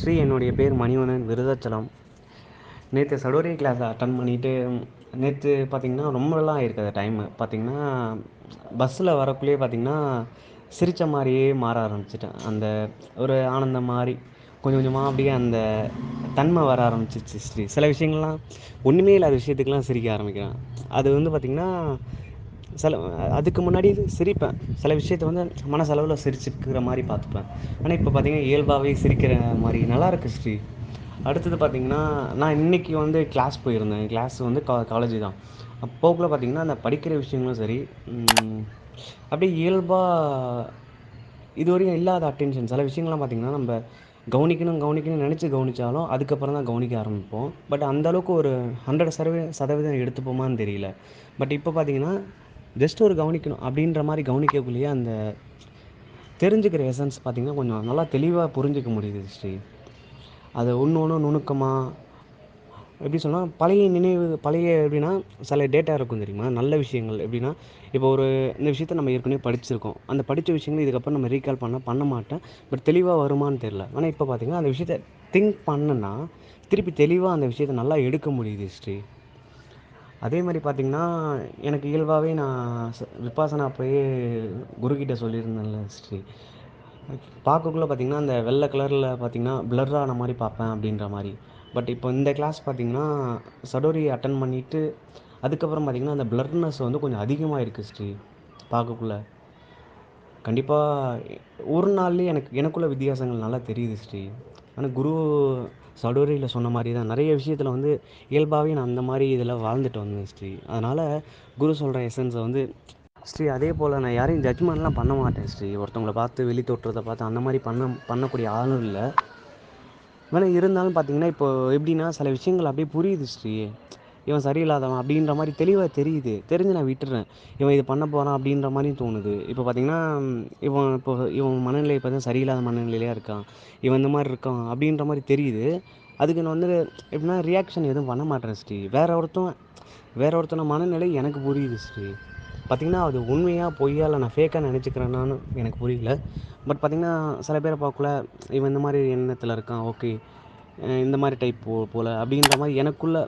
ஸ்ரீ என்னுடைய பேர் மணிவனன் விருதாச்சலம். நேற்று சடோரி கிளாஸ் அட்டன் பண்ணிவிட்டு நேற்று பார்த்தீங்கன்னா ரொம்பலாம் ஆயிருக்காது டைமு பார்த்தீங்கன்னா பஸ்ஸில் வரக்குள்ளேயே பார்த்தீங்கன்னா சிரித்த மாதிரியே மாற ஆரம்பிச்சிட்டேன். அந்த ஒரு ஆனந்தம் மாதிரி கொஞ்சம் கொஞ்சமாக அப்படியே அந்த தன்மை வர ஆரம்பிச்சிச்சு ஸ்ரீ. சில விஷயங்கள்லாம் ஒன்றுமே இல்லாத விஷயத்துக்கெலாம் சிரிக்க ஆரம்பிக்கிறேன். அது வந்து பார்த்திங்கன்னா சில அதுக்கு முன்னாடி சிரிப்பேன். சில விஷயத்த வந்து மனசளவில் சிரிச்சுக்கிற மாதிரி பார்த்துப்பேன். ஆனால் இப்போ பார்த்தீங்கன்னா இயல்பாகவே சிரிக்கிற மாதிரி. நல்லாயிருக்கு ஸ்ரீ. அடுத்தது பார்த்தீங்கன்னா நான் இன்னைக்கு வந்து கிளாஸ் போயிருந்தேன். கிளாஸ் வந்து கா காலேஜ் தான். அப்போக்குள்ள பார்த்தீங்கன்னா அந்த படிக்கிற விஷயங்களும் சரி அப்படியே இயல்பாக இதுவரையும் இல்லாத அட்டென்ஷன் சில விஷயங்கள்லாம் பார்த்தீங்கன்னா நம்ம கவனிக்கணும் கவனிக்கணும்னு நினச்சி கவனிச்சாலும் அதுக்கப்புறம் தான் கவனிக்க ஆரம்பிப்போம். பட் அந்தளவுக்கு ஒரு ஹண்ட்ரட் சதவீ சதவீதம் எடுத்துப்போமான்னு தெரியல. பட் இப்போ பார்த்தீங்கன்னா ஜஸ்ட் ஒரு கவனிக்கணும் அப்படின்ற மாதிரி கவனிக்கக்குள்ளேயே அந்த தெரிஞ்சுக்கிற எசன்ஸ் பார்த்திங்கன்னா கொஞ்சம் நல்லா தெளிவாக புரிஞ்சுக்க முடியுது ஸ்ரீ அது ஒன்று ஒன்று நுணுக்கமாக எப்படி சொன்னால் பழைய நினைவு பழைய எப்படின்னா சில டேட்டா இருக்கும் தெரியுமா? நல்ல விஷயங்கள் எப்படின்னா இப்போ ஒரு இந்த விஷயத்த நம்ம ஏற்கனவே படிச்சிருக்கோம். அந்த படித்த விஷயங்கள் இதுக்கப்புறம் நம்ம ரீகால் பண்ண பண்ண மாட்டேன். பட் தெளிவாக வருமான்னு தெரில ஆனால் இப்போ பார்த்தீங்கன்னா அந்த விஷயத்த திங்க் பண்ணுன்னா திருப்பி தெளிவாக அந்த விஷயத்த நல்லா எடுக்க முடியுது ஸ்ரீ அதே மாதிரி பார்த்தீங்கன்னா எனக்கு இயல்பாகவே நான் ச- விபாசனா அப்போயே குருக்கிட்ட சொல்லியிருந்தேன்ல ஸ்ரீ பார்க்கக்குள்ள பார்த்தீங்கன்னா அந்த வெள்ளை கலரில் பார்த்தீங்கன்னா blur ஆன மாதிரி பார்ப்பேன் அப்படின்ற மாதிரி. பட் இப்போ இந்த கிளாஸ் பார்த்தீங்கன்னா சடோரி அட்டன் பண்ணிவிட்டு அதுக்கப்புறம் பார்த்தீங்கன்னா அந்த பிளர்னஸ் வந்து கொஞ்சம் அதிகமாக இருக்குது ஸ்ரீ பார்க்கக்குள்ள. கண்டிப்பாக ஒரு நாள்லேயே எனக்கு எனக்குள்ள வித்தியாசங்கள் நல்லா தெரியுது ஸ்ரீ ஆனால் குரு சடோரியில் சொன்ன மாதிரி தான். நிறைய விஷயத்தில் வந்து இயல்பாகவே நான் அந்த மாதிரி இதில் வாழ்ந்துட்டு வந்தேன் ஸ்ரீ. அதனால் குரு சொல்கிற எசன்ஸை வந்து ஸ்ரீ அதே போல் நான் யாரையும் ஜட்ஜ்மெண்ட்லாம் பண்ண மாட்டேன் ஸ்ரீ. ஒருத்தவங்களை பார்த்து வெளி தோற்றத்தை பார்த்து அந்த மாதிரி பண்ண பண்ணக்கூடிய ஆளும் இல்லை. ஆனால் இருந்தாலும் பார்த்தீங்கன்னா இப்போ எப்படின்னா சில விஷயங்கள் அப்படியே புரியுது ஸ்ரீ. இவன் சரியில்லாதவன் அப்படின்ற மாதிரி தெளிவாக தெரியுது. தெரிஞ்சு நான் விட்டுறேன். இவன் இது பண்ண போகிறான் அப்படின்ற மாதிரி தோணுது. இப்போ பார்த்தீங்கன்னா இவன் இப்போ இவன் மனநிலை பார்த்தா சரியில்லாத மனநிலையாக இருக்கான். இவன் இந்த மாதிரி இருக்கான் அப்படின்ற மாதிரி தெரியுது. அதுக்கு நான் வந்து எப்படின்னா ரியாக்ஷன் எதுவும் பண்ண மாட்டேன் ஸ்ரீ வேற ஒருத்தன் வேற ஒருத்தன மனநிலை எனக்கு புரியுது ஸ்ரீ பார்த்தீங்கன்னா அது உண்மையாக பொய்யா இல்லை நான் ஃபேக்காக நினச்சிக்கிறேன்னான்னு எனக்கு புரியல. பட் பார்த்தீங்கன்னா சில பேரை பார்க்கல இவன் இந்த மாதிரி எண்ணத்தில் இருக்கான் ஓகே இந்த மாதிரி டைப் போ போல் அப்படின்ற மாதிரி எனக்குள்ளே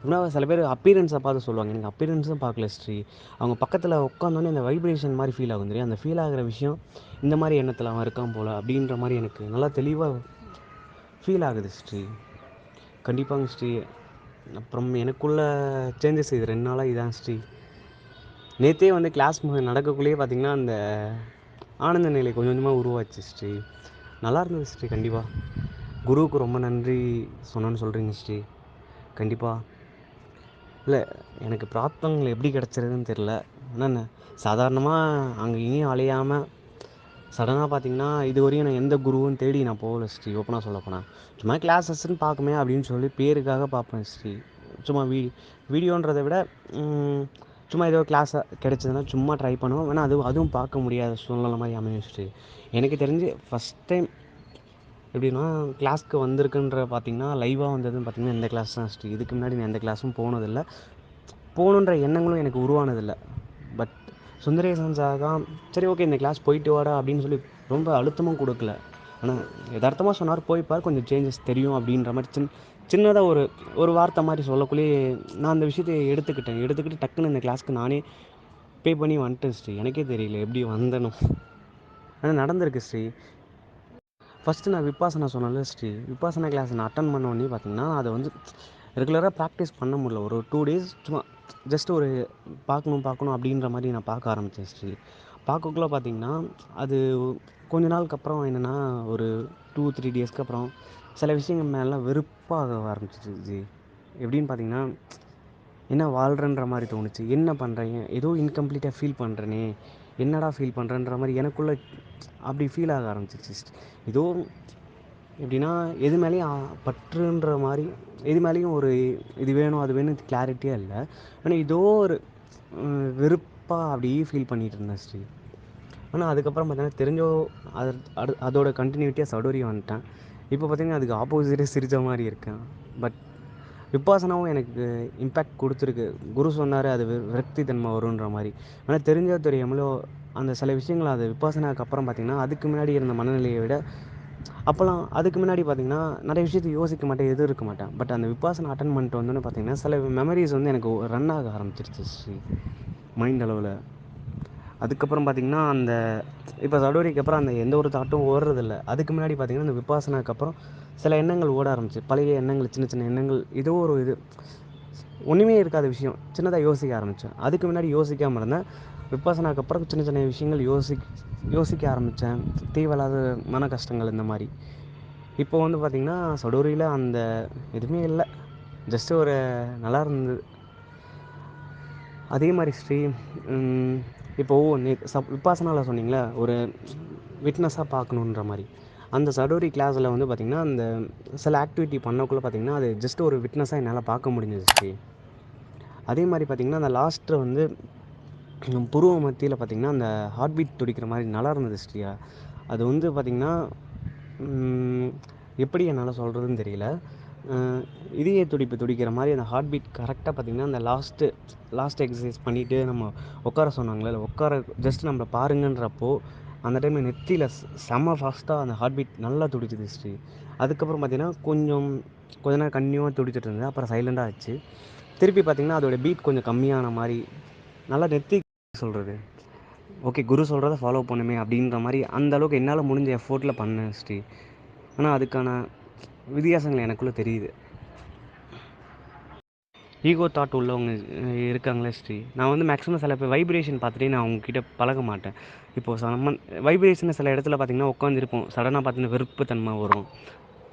எப்படின்னா சில பேர் அப்பீரன்ஸை பார்த்து சொல்லுவாங்க. எனக்கு அப்பீரன்ஸும் பார்க்கல ஸ்ரீ. அவங்க பக்கத்தில் உட்காந்தோன்னே அந்த வைப்ரேஷன் மாதிரி ஃபீல் ஆகும் தெரியும்? அந்த ஃபீல் ஆகிற விஷயம் இந்த மாதிரி எண்ணத்தில் அவன் இருக்கான் போல் அப்படின்ற மாதிரி எனக்கு நல்லா தெளிவாக ஃபீல் ஆகுது ஸ்ரீ. கண்டிப்பாங்க ஸ்ரீ. அப்புறம் எனக்குள்ள சேஞ்சஸ் இது ரெண்டு நாளாக இதான் ஸ்ரீ. நேற்றே வந்து கிளாஸ் நடக்கக்குள்ளேயே பார்த்தீங்கன்னா அந்த ஆனந்த நிலை கொஞ்சம் கொஞ்சமாக உருவாச்சு ஸ்ரீ. நல்லா இருந்தது ஸ்ரீ கண்டிப்பாக குருவுக்கு ரொம்ப நன்றி சொன்னேன்னு சொல்கிறீங்க ஸ்ரீ. கண்டிப்பாக இல்லை எனக்கு பிராப்தங்கள் எப்படி கிடச்சிருதுன்னு தெரில என்னென்ன சாதாரணமாக அங்கே இங்கேயும் அலையாமல் சடனாக பார்த்தீங்கன்னா இது வரையும் நான் எந்த குருவும் தேடி நான் போகல ஸ்ரீ ஓப்பனாக சொல்ல சும்மா கிளாஸஸ்ன்னு பார்க்குமே அப்படின்னு சொல்லி பேருக்காக பார்ப்பேன் ஸ்ரீ சும்மா வீ வீடியோன்றதை விட சும்மா ஏதோ கிளாஸ் கிடச்சதுன்னா சும்மா ட்ரை பண்ணுவோம். வேணால் அது அதுவும் பார்க்க முடியாத சூழ்நிலை மாதிரி அமையும் ஸ்ரீ எனக்கு தெரிஞ்சு ஃபஸ்ட் டைம் எப்படின்னா கிளாஸ்க்கு வந்திருக்குன்ற பார்த்தீங்கன்னா லைவாக வந்ததுன்னு பார்த்தீங்கன்னா இந்த கிளாஸ் தான் ஸ்ரீ இதுக்கு முன்னாடி நான் எந்த கிளாஸும் போனதில்லை. போகணுன்ற எண்ணங்களும் எனக்கு உருவானதில்லை. பட் சுந்தரேசன் சார் தான் சரி ஓகே இந்த கிளாஸ் போயிட்டு வாடா அப்படின்னு சொல்லி ரொம்ப அழுத்தமும் கொடுக்கல. ஆனால் எதார்த்தமாக சொன்னார் போய்ப்பார் கொஞ்சம் சேஞ்சஸ் தெரியும் அப்படின்ற மாதிரி சின் சின்னதாக ஒரு ஒரு வார்த்தை மாதிரி சொல்லக்குள்ளேயே நான் அந்த விஷயத்தை எடுத்துக்கிட்டேன். எடுத்துக்கிட்டு டக்குன்னு இந்த கிளாஸ்க்கு நானே பே பண்ணி வந்துட்டேன் ஸ்ரீ எனக்கே தெரியல எப்படி வந்தேனோ. ஆனால் நடந்திருக்கு ஸ்ரீ ஃபஸ்ட்டு நான் விபாசனா சொன்னேன்ல ஸ்ரீ. விபாசனா கிளாஸ் நான் அட்டன் பண்ண பார்த்திங்கன்னா அதை வந்து ரெகுலராக ப்ராக்டிஸ் பண்ண முடியல. ஒரு டூ டேஸ் சும்மா ஜஸ்ட் ஒரு பார்க்கணும் பார்க்கணும் அப்படின்ற மாதிரி நான் பார்க்க ஆரம்பித்தேன் ஸ்ரீ. பார்க்கக்குள்ள பார்த்திங்கன்னா அது கொஞ்ச நாளுக்கு அப்புறம் என்னென்னா ஒரு டூ த்ரீ டேஸ்க்கு அப்புறம் சில விஷயங்கள் மேலாம் வெறுப்பாக ஆரம்பிச்சிச்சு ஜி. எப்படின்னு பார்த்தீங்கன்னா என்ன வாழ்கிறன்ற மாதிரி தோணுச்சு. என்ன பண்ணுறேன் ஏதோ இன்கம்ப்ளீட்டாக ஃபீல் பண்ணுறேனே என்னடா ஃபீல் பண்ணுறேன்ற மாதிரி எனக்குள்ளே அப்படி ஃபீல் ஆக ஆரம்பிச்சிருச்சு ஏதோ எப்படின்னா எது மேலேயும் பற்றுன்ற மாதிரி எது மேலேயும் ஒரு இது வேணும் அது வேணும் கிளாரிட்டியாக இல்லை. ஆனால் ஏதோ ஒரு வெறுப்பாக அப்படியே ஃபீல் பண்ணிகிட்டு இருந்தேன் ஸ்ரீ ஆனால் அதுக்கப்புறம் பார்த்தீங்கன்னா தெரிஞ்சோ அது அது அதோட கண்டினியூட்டியாக சடோரி வந்துட்டேன். இப்போ பார்த்தீங்கன்னா அதுக்கு ஆப்போசிட்டே சிரித்த மாதிரி இருக்கேன். பட் விபாசனாவும் எனக்கு இம்பேக்ட் கொடுத்துருக்கு. குரு சொன்னார் அது விரக்தி தன்மை வருன்ற மாதிரி. ஆனால் தெரிஞ்சோ தெரியாமலோ அந்த சில விஷயங்கள் அது விபாசனாக்கு அப்புறம் பார்த்திங்கன்னா அதுக்கு முன்னாடி இருந்த மனநிலையை விட அப்போல்லாம் அதுக்கு முன்னாடி பார்த்திங்கன்னா நிறைய விஷயத்த யோசிக்க மாட்டேன் எதுவும் இருக்க மாட்டேன். பட் அந்த விபாசனை அட்டன் பண்ணிட்டு வந்தோன்னே பார்த்திங்கன்னா சில மெமரிஸ் வந்து எனக்கு ரன் ஆக ஆரம்பிச்சிருச்சு ஸ்ரீ. மைண்ட் அளவில். அதுக்கப்புறம் பார்த்திங்கன்னா அந்த இப்போ சடோரிக்கு அப்புறம் அந்த எந்த ஒரு தாட்டும் ஓடுறதில்ல. அதுக்கு முன்னாடி பார்த்திங்கன்னா இந்த விபாசனாக்கு அப்புறம் சில எண்ணங்கள் ஓட ஆரம்பிச்சு பழைய எண்ணங்கள் சின்ன சின்ன எண்ணங்கள் ஏதோ ஒரு இது. ஒன்றுமே இருக்காத விஷயம். சின்னதாக யோசிக்க ஆரம்பித்தேன் அதுக்கு முன்னாடி யோசிக்காமல் இருந்தேன். விபாசனாக்கு அப்புறம் சின்ன சின்ன விஷயங்கள் யோசிக் யோசிக்க ஆரம்பித்தேன் தேவையில்லாத மன கஷ்டங்கள் இந்த மாதிரி. இப்போ வந்து பார்த்திங்கன்னா சடோரியில் அந்த எதுவுமே இல்லை. ஜஸ்ட் ஒரு நல்லா இருந்தது. அதே மாதிரி ஸ்ரீ ம், இப்போ நே சப் விபாசனாவில் சொன்னீங்களே ஒரு விட்னஸாக பார்க்கணுன்ற மாதிரி. அந்த சடோரி கிளாஸில் வந்து பார்த்திங்கன்னா அந்த சில ஆக்டிவிட்டி பண்ணக்குள்ளே பார்த்திங்கன்னா அது ஜஸ்ட் ஒரு விட்னஸாக என்னால் பார்க்க முடிஞ்சிச்சு அதே மாதிரி பார்த்திங்கன்னா அந்த லாஸ்ட்டில் வந்து புருவ மத்தியில் பார்த்திங்கன்னா அந்த ஹார்ட் பீட் துடிக்கிற மாதிரி நல்லா இருந்தது ஸ்ரீயா அது வந்து பார்த்திங்கன்னா எப்படி என்னால் சொல்கிறதுன்னு தெரியல. இதய துடிப்பு துடிக்கிற மாதிரி அந்த ஹார்ட் பீட் கரெக்டாக பார்த்திங்கன்னா அந்த லாஸ்ட்டு லாஸ்ட் எக்ஸசைஸ் பண்ணிவிட்டு நம்ம உட்கார சொன்னாங்களே இல்லை உட்கார ஜஸ்ட் நம்மளை பாருங்கன்றப்போ அந்த டைமில் நெத்தியில் செம்ம ஃபாஸ்ட்டாக அந்த ஹார்ட் பீட் நல்லா துடிச்சுது ஸ்ரீ அதுக்கப்புறம் பார்த்திங்கன்னா கொஞ்சம் கொஞ்ச நேரம் கன்னியூவாக துடிச்சிட்டு இருந்தது அப்புறம் சைலண்டாக ஆச்சு. திருப்பி பார்த்திங்கன்னா அதோடய பீட் கொஞ்சம் கம்மியான மாதிரி நல்லா நெத்தி சொல்கிறது ஓகே குரு சொல்கிறத ஃபாலோ பண்ணுமே அப்படின்ற மாதிரி அந்தளவுக்கு என்னால் முடிஞ்ச எஃபோர்ட்டில் பண்ணேன் ஸ்ரீ ஆனால் அதுக்கான வித்தியாசங்கள் எனக்குள்ளே தெரியுது. ஈகோ தாட் உள்ளவங்க இருக்காங்களே ஸ்ரீ. நான் வந்து மேக்ஸிமம் சில பேர் வைப்ரேஷன் பார்த்துட்டே நான் அவங்கக்கிட்ட பழக மாட்டேன். இப்போது சமன் வைப்ரேஷன் சில இடத்துல பார்த்தீங்கன்னா உட்காந்துருப்போம் சடனாக பார்த்தீங்கன்னா வெறுப்புத்தன்மை வரும்.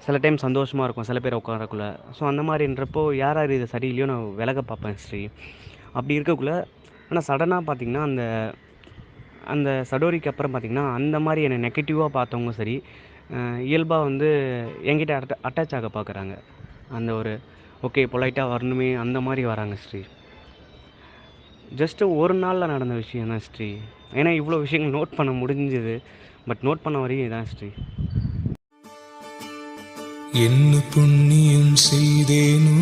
சில டைம் சந்தோஷமாக இருக்கும் சில பேர் உட்காரக்குள்ள. ஸோ அந்த மாதிரின்றப்போ யார் யார் இது சரியில்லையோ நான் விலக பார்ப்பேன் ஸ்ரீ. அப்படி இருக்கக்குள்ள ஆனால் சடனாக பார்த்தீங்கன்னா அந்த அந்த சடோரிக்கு அப்புறம் பார்த்தீங்கன்னா அந்த மாதிரி என்னை நெகட்டிவாக பார்த்தவங்க சரி இயல்பாக வந்து என்கிட்ட அட்ட அட்டாச் ஆக பார்க்குறாங்க அந்த ஒரு ஓகே பொலைட்டாக வரணுமே அந்த மாதிரி வராங்க ஸ்ரீ. ஜஸ்ட்டு ஒரு நாளில் நடந்த விஷயம் தான் ஸ்ரீ. ஏன்னா இவ்வளோ விஷயங்கள் நோட் பண்ண முடிஞ்சது. பட் நோட் பண்ண வரையும் இதான் ஸ்ரீ. என்ன புண்ணியம் செய்தேனோ